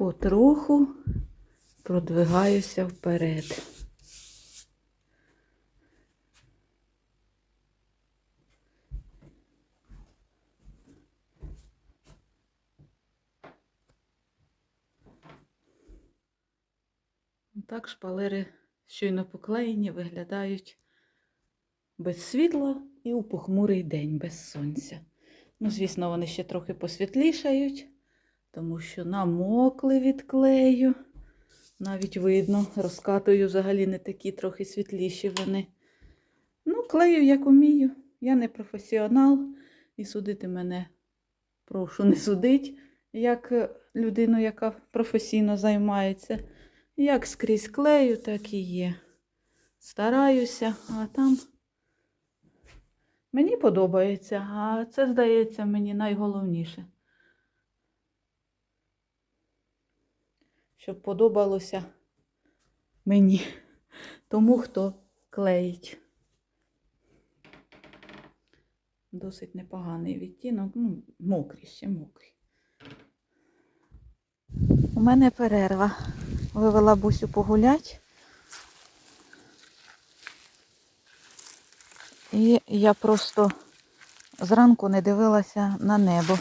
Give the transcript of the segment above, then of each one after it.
потроху продвигаюся вперед. Так шпалери щойно поклеєні, виглядають без світла і у похмурий день без сонця. Ну, звісно, вони ще трохи посвітлішають, тому що намокли від клею. Навіть видно, розкатую взагалі не такі трохи світліші вони. Ну, клею як умію. Я не професіонал і судити мене прошу не судить, як людину, яка професійно займається. Як скрізь клею, так і є. Стараюся, а там мені подобається, а це, здається, мені найголовніше. Щоб подобалося мені, тому хто клеїть. Досить непоганий відтінок, ну, мокрий, ще мокрий. У мене перерва. Вивела бусю погулять. І я просто зранку не дивилася на небо.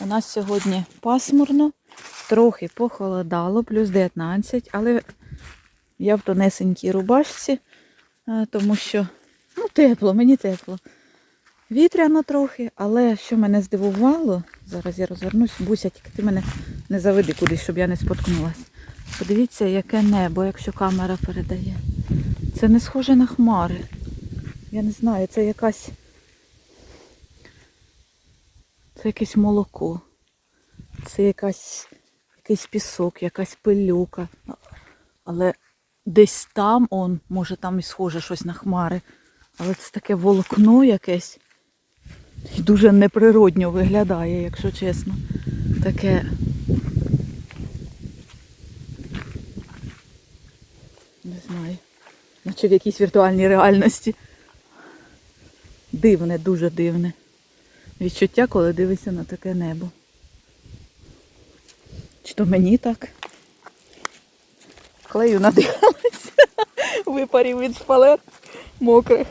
У нас сьогодні пасмурно, трохи похолодало, плюс 19, але я в тонесенькій рубашці, тому що ну, тепло, мені тепло. Вітряно трохи, але що мене здивувало, зараз я розвернусь, Буся, тільки ти мене не заведи кудись, щоб я не споткнулася. Подивіться, яке небо, якщо камера передає. Це не схоже на хмари. Я не знаю, це якась. Це якесь молоко. Це якась, якийсь пісок, якась пилюка. Але десь там, он, може там і схоже щось на хмари. Але це таке волокно якесь. І дуже неприродньо виглядає, якщо чесно. Таке Не знаю. Наче в якійсь віртуальній реальності. Дивне, дуже дивне. Відчуття, коли дивишся на таке небо. Чи то мені так? Клею надихалася. Випарів від шпалер мокрих.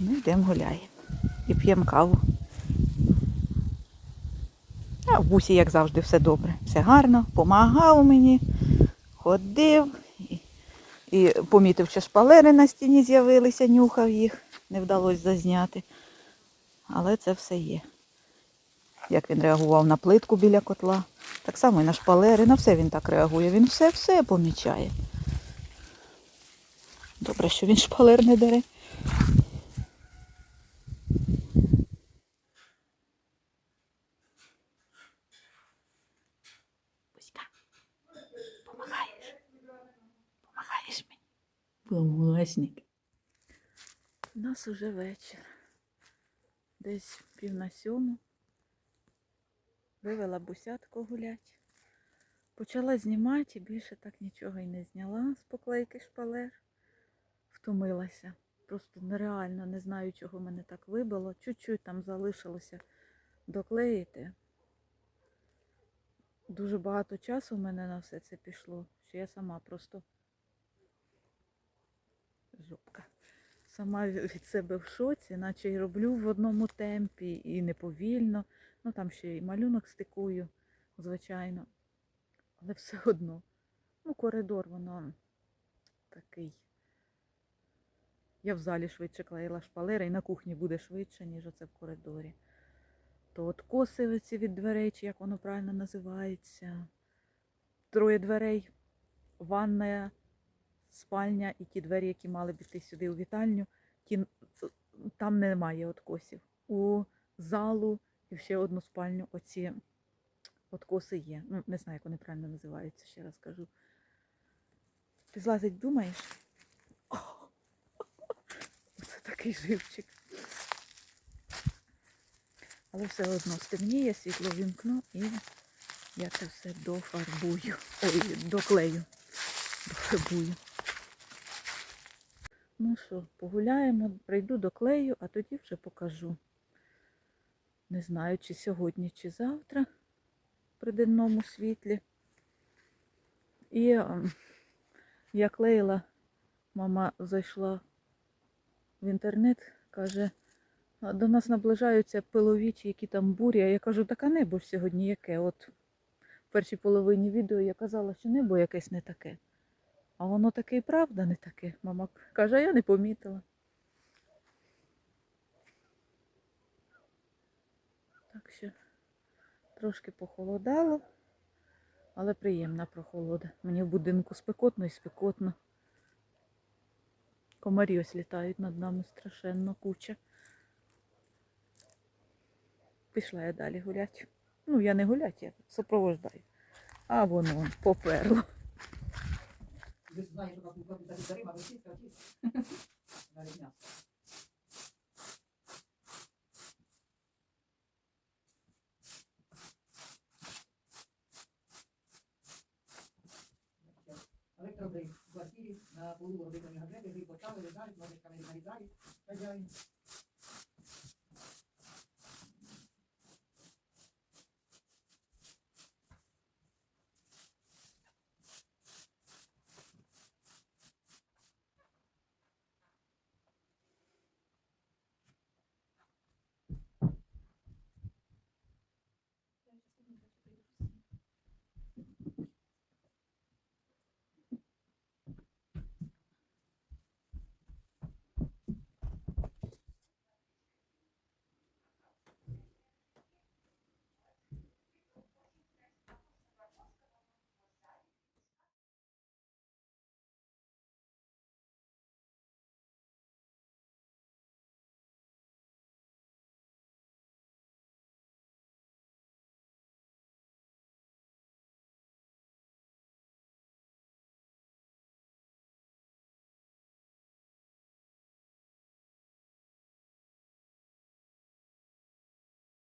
Ну, йдемо гуляємо. І п'ємо каву. А в бусі, як завжди, все добре. Все гарно, помагав мені, ходив і, і помітив, що шпалери на стіні з'явилися, нюхав їх, не вдалося зазняти. Але це все є. Як він реагував на плитку біля котла, так само і на шпалери, на все він так реагує. Він все-все помічає. Добре, що він шпалер не дере. Помагаєш? Помагаєш мені? Помощник. У нас уже вечір. Десь пів на сьому. Вивела бусятку гулять. Почала знімати більше так нічого і не зняла з поклейки шпалер. Втомилася. Просто нереально не знаю, чого мене так вибило. Чуть-чуть там залишилося доклеїти. Дуже багато часу в мене на все це пішло, що я сама просто жопка. Сама від себе в шоці, наче й роблю в одному темпі і неповільно. Ну там ще й малюнок стикую, звичайно. Але все одно. Ну, коридор, воно такий. Я в залі швидше клеїла шпалери, і на кухні буде швидше, ніж оце в коридорі. То от коси оці від дверей, чи як воно правильно називається. Троє дверей, ванна, спальня і ті двері, які мали б іти сюди у вітальню, ті, там немає откосів. У залу і ще одну спальню оці откоси є. Ну, не знаю, як вони правильно називаються, ще раз кажу. Ти злазить, думаєш? О, Це такий живчик. Але все одно стемніє, світло вімкну і я це все дофарбую. Ой, доклею. Дофарбую. Ну що, погуляємо, прийду до клею, а тоді вже покажу. Не знаю, чи сьогодні, чи завтра при денному світлі. І ем, я клеїла, мама зайшла в інтернет, каже, до нас наближаються пиловічі, які там бурі. А я кажу, така небо сьогодні яке. От в першій половині відео я казала, що небо якесь не таке. А воно таке і правда не таке. Мама каже, а я не помітила. Так що трошки похолодало, але приємна прохолода. Мені в будинку спекотно і спекотно. Комарі ось літають над нами страшенно куча. Пішла я далі гулять. Ну, я не гулять, я супровождаю. А воно поперло. Ви знаєте, що таку копію за ви висить, висить. Навіть м'ясо. Електродрив в квартирі на полу робити газети, гриб поставили, лежать, ножичками нарізали, хазяїн.